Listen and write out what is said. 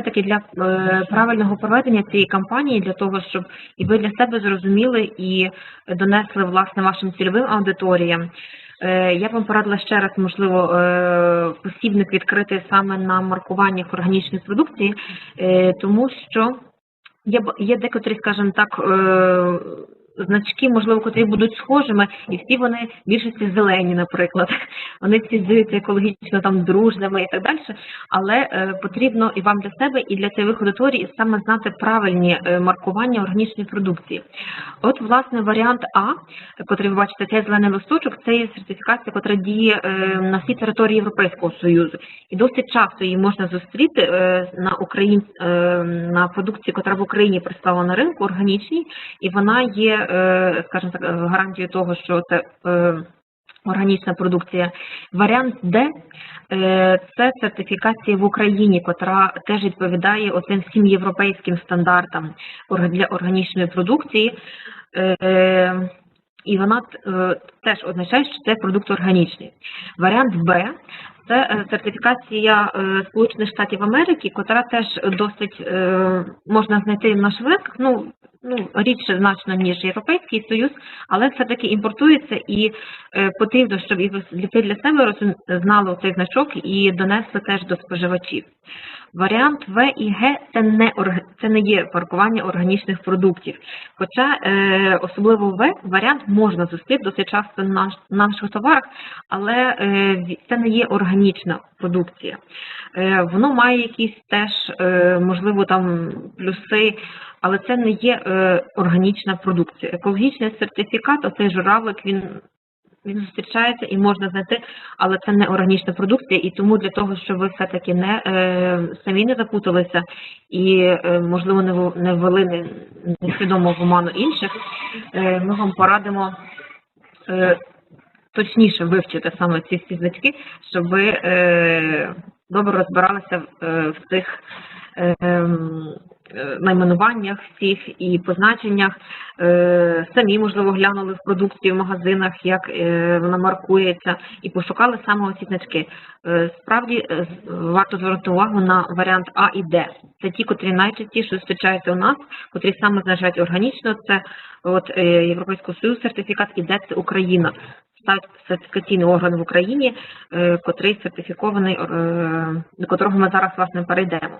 все-таки для е, правильного проведення цієї кампанії, для того, щоб і ви для себе зрозуміли і донесли власне вашим цільовим аудиторіям. е, Я б вам порадила ще раз, можливо, е, посібник відкрити саме на маркуваннях органічної продукції, тому що є, є декотрі, скажімо так, значки, можливо, котрі будуть схожими, і всі вони більшості зелені, наприклад. Вони всі здаються екологічно там дружними і так далі. Але е, потрібно і вам для себе, і для цієї аудиторії саме знати правильні е, маркування органічної продукції. От, власне, варіант А, котрий ви бачите, цей зелений листочок, це є сертифікація, яка діє е, на всій території Європейського Союзу. І досить часто її можна зустріти на Україн, на продукції, яка в Україні представлена на ринку, органічній, і вона є, е, скажімо так, гарантією того, що це. е, Органічна продукція. Варіант Д е, це сертифікація в Україні, котра теж відповідає оцим всім європейським стандартам для органічної продукції. І вона теж означає, що це продукт органічний. Варіант Б це сертифікація Сполучених Штатів Америки, котра теж досить можна знайти на швидках, ну, ну рідше значно ніж Європейський Союз, але все-таки імпортується і е, потрібно, щоб і ви для себе розум- знали цей значок і донесли теж до споживачів. Варіант В і Г це не це не є паркування органічних продуктів. Хоча е, особливо В варіант можна зустріти досить часто на наших товарах, але е, це не є органічна продукція. Е, воно має якісь теж, е, можливо, там плюси, але це не є е, органічна продукція. Екологічний сертифікат, оцей журавлик, він він зустрічається і можна знайти, але це не органічна продукція, і тому для того, щоб ви все-таки не е, самі не запуталися і, е, можливо, не, не ввели несвідомо в оману інших, е, ми вам порадимо е, точніше вивчити саме ці всі значки, щоб ви е, добре розбиралися в, е, в цих е, ем, найменуваннях всіх і позначеннях. Е, самі, можливо, глянули в продукції в магазинах, як е, вона маркується, і пошукали саме оці значки. Е, Справді е, варто звернути увагу на варіант А і Д. Це ті, котрі найчастіше зустрічаються у нас, котрі саме значать органічно. Це от е, Європейського Союзу сертифікат і Д це Україна. Сертифікаційний орган в Україні, е, котрий сертифікований, е, до котрого ми зараз власне перейдемо.